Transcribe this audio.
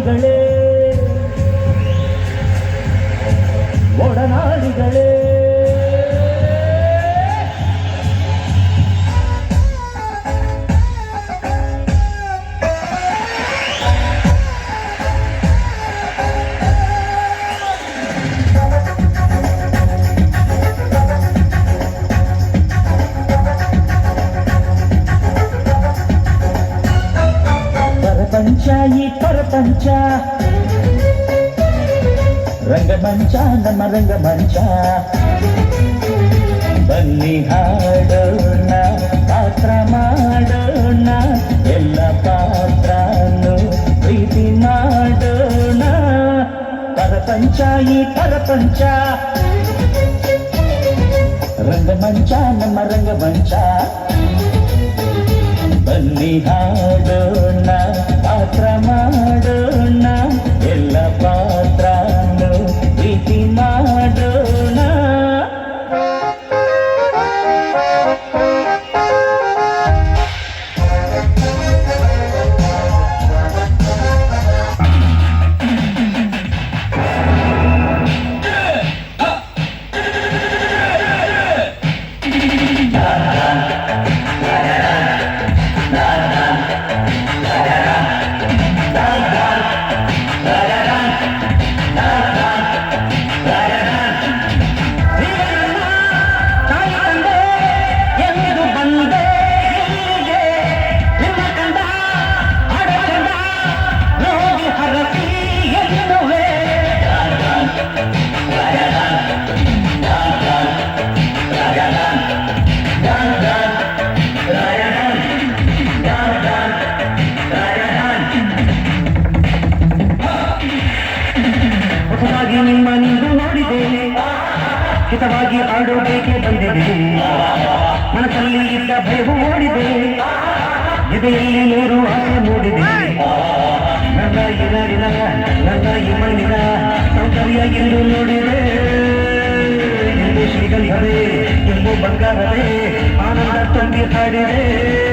ஓடனாளிகளே ஓடனாளிகளே ఈ పరపంచ ರಂಗಮಂಚ ನಮ್ಮ ರಂಗಮಂಚ ಬನ್ನಿ ಹಾಡೋಣ ಪಾತ್ರ ಮಾಡೋಣ ಎಲ್ಲ ಪಾತ್ರನು ಪ್ರೀತಿ ಮಾಡೋಣ ಪರಪಂಚ ಈ ಪರಪಂಚ ರಂಗಮಂಚ ನಮ್ಮ ರಂಗಮಂಚ ಬನ್ನಿ ಹಾಡೋಣ ಪಾತ್ರ ಮಾಡೋಣ ಎಲ್ಲ ಪಾತ್ರನು ಪ್ರೀತಿ ಮಾಡೋಣ ಹಿತವಾಗಿ ಆಡೋದಕ್ಕೆ ಬಂದಿದೆ. ಮನಸ್ಸಲ್ಲಿ ಇದ್ದ ಭಯವು ಓಡಿದೆ ಎದೆಯಲ್ಲಿ ನೀರು ಆಸೆ ಮೂಡಿದೆ. ನನ್ನ ಈ ನಾಡಿನ ನನ್ನ ಈ ಮಣ್ಣಿನ ನೋಡಿದೆ. ಎಂದು ಶ್ರೀಗಂಧವೇ ಎಂದು ಬಂಗಾರವೇ, ಆನಂದ ತುಂಬಿ ಹಾಡಿದೆ.